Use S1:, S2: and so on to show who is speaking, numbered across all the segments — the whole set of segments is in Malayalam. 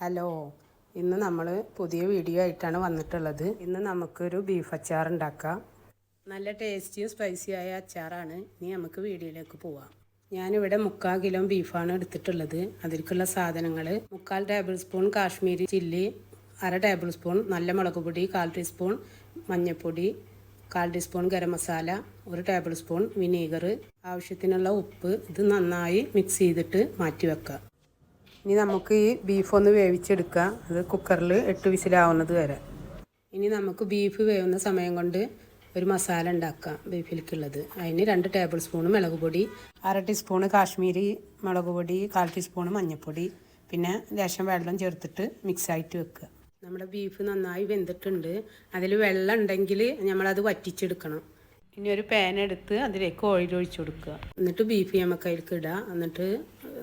S1: ഹലോ. ഇന്ന് നമ്മൾ പുതിയ വീഡിയോ ആയിട്ടാണ് വന്നിട്ടുള്ളത്. ഇന്ന് നമുക്കൊരു ബീഫ് അച്ചാർ ഉണ്ടാക്കാം. നല്ല ടേസ്റ്റിയും സ്പൈസിയായ അച്ചാറാണ്. ഇനി നമുക്ക് വീഡിയോയിലേക്ക് പോവാം. ഞാനിവിടെ മുക്കാൽ കിലോ ബീഫാണ് എടുത്തിട്ടുള്ളത്. അതിലേക്കുള്ള സാധനങ്ങൾ മുക്കാൽ ടേബിൾ സ്പൂൺ കാശ്മീരി ചില്ലി അര ടേബിൾ സ്പൂൺ നല്ല മുളക് പൊടി കാൽ ടീസ്പൂൺ മഞ്ഞൾപ്പൊടി കാൽ ടീസ്പൂൺ ഗരം മസാല ഒരു ടേബിൾ സ്പൂൺ വിനീഗർ ആവശ്യത്തിനുള്ള ഉപ്പ് ഇത് നന്നായി മിക്സ് ചെയ്തിട്ട് മാറ്റി വെക്കാം ഇനി നമുക്ക് ഈ ബീഫ് ഒന്ന് വേവിച്ചെടുക്കാം അത് കുക്കറിൽ എട്ട് വിസിലാവുന്നത് വരെ. ഇനി നമുക്ക് ബീഫ് വേവുന്ന സമയം കൊണ്ട് ഒരു മസാല ഉണ്ടാക്കാം ബീഫിലേക്കുള്ളത് അതിന് രണ്ട് ടേബിൾ സ്പൂൺ മുളക് പൊടി അര ടീസ്പൂണ് കാശ്മീരി മുളക് പൊടി കാൽ ടീസ്പൂൺ മഞ്ഞൾപ്പൊടി പിന്നെ ലേശം വെള്ളം ചേർത്തിട്ട് മിക്സായിട്ട് വെക്കുക. നമ്മുടെ ബീഫ് നന്നായി വെന്തിട്ടുണ്ട്. അതിൽ വെള്ളം ഉണ്ടെങ്കിൽ നമ്മളത് വറ്റിച്ചെടുക്കണം. ഇനി ഒരു പാൻ എടുത്ത് അതിലേക്ക് ഓയിൽ ഒഴിച്ചു കൊടുക്കുക. എന്നിട്ട് ബീഫ് നമുക്ക് അതിലേക്ക് ഇടുക എന്നിട്ട്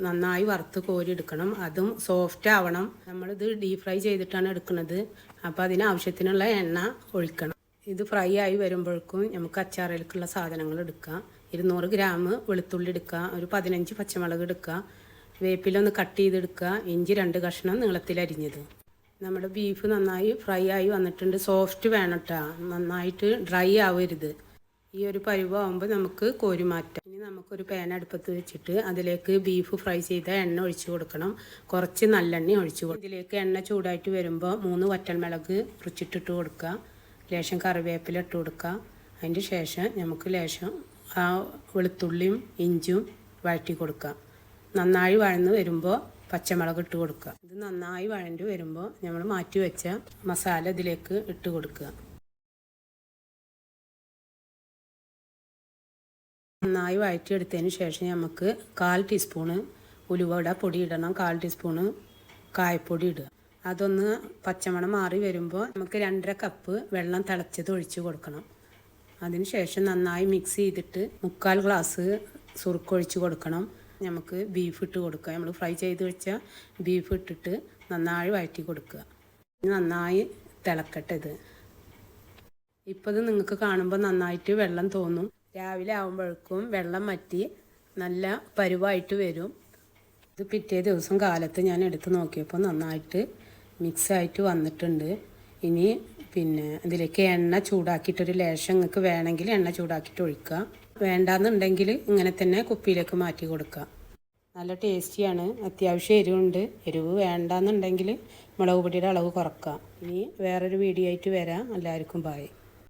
S1: നന്നായി വറുത്ത് കോരി എടുക്കണം. അതും സോഫ്റ്റ് ആവണം. നമ്മളിത് ഡീപ് ഫ്രൈ ചെയ്തിട്ടാണ് എടുക്കുന്നത്. അപ്പോൾ അതിന് ആവശ്യത്തിനുള്ള എണ്ണ ഒഴിക്കണം. ഇത് ഫ്രൈ ആയി വരുമ്പോഴേക്കും നമുക്ക് അച്ചാറിലേക്കുള്ള സാധനങ്ങൾ എടുക്കാം ഇരുന്നൂറ് ഗ്രാം വെളുത്തുള്ളി എടുക്കുക. ഒരു പതിനഞ്ച് പച്ചമുളക് എടുക്കുക. വേപ്പിലൊന്ന് കട്ട് ചെയ്തെടുക്കുക. ഇഞ്ചി രണ്ട് കഷ്ണം നീളത്തിലരിഞ്ഞത് നമ്മുടെ ബീഫ് നന്നായി ഫ്രൈ ആയി വന്നിട്ടുണ്ട്. സോഫ്റ്റ് വേണം കേട്ടോ നന്നായിട്ട് ഡ്രൈ ആവരുത്. ഈ ഒരു പരുവാകുമ്പോൾ നമുക്ക് കോരി മാറ്റാം ഇനി നമുക്കൊരു പാൻ അടുപ്പത്ത് വെച്ചിട്ട് അതിലേക്ക് ബീഫ് ഫ്രൈ ചെയ്ത എണ്ണ ഒഴിച്ചു കൊടുക്കണം. കുറച്ച് നല്ലെണ്ണ ഒഴിച്ചു കൊടുക്കും ഇതിലേക്ക് എണ്ണ ചൂടായിട്ട് വരുമ്പോൾ മൂന്ന് വറ്റൽമുളക് കുറിച്ചിട്ടിട്ട് കൊടുക്കുക. ലേശം കറിവേപ്പില ഇട്ട് കൊടുക്കുക. അതിന്റെ ശേഷം നമുക്ക് ലേശം ആ വെളുത്തുള്ളിയും ഇഞ്ചും വഴറ്റി കൊടുക്കുക. നന്നായി വഴന്ന് വരുമ്പോൾ പച്ചമുളക് ഇട്ട് കൊടുക്കുക. ഇത് നന്നായി വഴണ്ടി വരുമ്പോൾ നമ്മൾ മാറ്റി വെച്ച മസാല ഇതിലേക്ക് ഇട്ട് കൊടുക്കുക. നന്നായി വഴറ്റിയെടുത്തതിന് ശേഷം നമുക്ക് കാൽ ടീസ്പൂണ് ഉലുവട പൊടി ഇടണം കാൽ ടീസ്പൂണ് കായപ്പൊടി ഇടുക. അതൊന്ന് പച്ചമണം മാറി വരുമ്പോൾ നമുക്ക് രണ്ടര കപ്പ് വെള്ളം തിളച്ചത് ഒഴിച്ച് കൊടുക്കണം. അതിന് ശേഷം നന്നായി മിക്സ് ചെയ്തിട്ട് മുക്കാൽ ഗ്ലാസ് സുറുക്കൊഴിച്ച് കൊടുക്കണം. നമുക്ക് ബീഫ് ഇട്ട് കൊടുക്കുക. നമ്മൾ ഫ്രൈ ചെയ്ത് വെച്ച ബീഫ് ഇട്ടിട്ട് നന്നായി വഴറ്റി കൊടുക്കുക. നന്നായി തിളക്കട്ടെ ഇത്. ഇപ്പോൾ നിങ്ങൾക്ക് കാണുമ്പോൾ നന്നായിട്ട് വെള്ളം തോന്നും. രാവിലെ ആകുമ്പോഴേക്കും വെള്ളം മാറ്റി നല്ല പരുവായിട്ട് വരും. ഇത് പിറ്റേ ദിവസം കാലത്ത് ഞാൻ എടുത്ത് നോക്കിയപ്പോൾ നന്നായിട്ട് മിക്സായിട്ട് വന്നിട്ടുണ്ട്. ഇനി പിന്നെ ഇതിലേക്ക് എണ്ണ ചൂടാക്കിയിട്ടൊരു ലേശം നിങ്ങൾക്ക് വേണമെങ്കിൽ എണ്ണ ചൂടാക്കിയിട്ട് ഒഴിക്കുക വേണ്ടാന്നുണ്ടെങ്കിൽ ഇങ്ങനെ തന്നെ കുപ്പിയിലേക്ക് മാറ്റി കൊടുക്കുക. നല്ല ടേസ്റ്റിയാണ്. അത്യാവശ്യം എരിവുണ്ട്. എരിവ് വേണ്ടാന്നുണ്ടെങ്കിൽ മുളക് പൊടിയുടെ അളവ് കുറക്കുക ഇനി വേറൊരു വീഡിയോ ആയിട്ട് വരാം. എല്ലാവർക്കും ബായ്